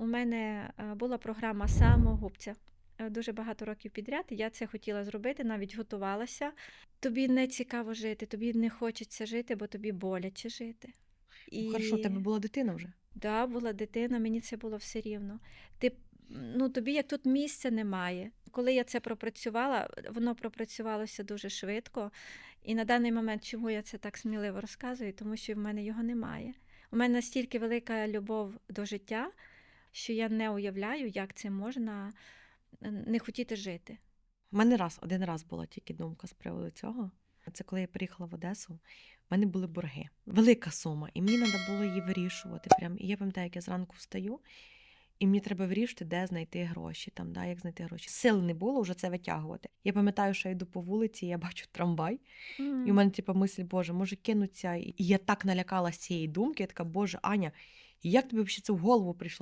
у мене е, була програма самогубця е, дуже багато років підряд. і Я це хотіла зробити, навіть готувалася. Тобі не цікаво жити, тобі не хочеться жити, бо тобі боляче жити. І... Ну, Хорошо, у тебе була дитина вже. Да, була дитина, мені це було все рівно. Ти, ну, тобі як тут місця немає. Коли я це пропрацювала, воно пропрацювалося дуже швидко. І на даний момент, чому я це так сміливо розказую, тому що в мене його немає. У мене настільки велика любов до життя, що я не уявляю, як це можна не хотіти жити. У мене раз, один раз була тільки думка з приводу цього. Це коли я приїхала в Одесу, в мене були борги. Велика сума, і мені треба було її вирішувати. Прям. І я пам'ятаю, як я зранку встаю, і мені треба вирішити, де знайти гроші, там, да, як знайти гроші. Сил не було вже це витягувати. Я пам'ятаю, що я йду по вулиці, я бачу трамвай, М. і у мене, типу, мисль, Боже, може кинуться. І я так налякалася цієї думки, я така, Боже, Аня, як тобі взагалі це в голову прийшло?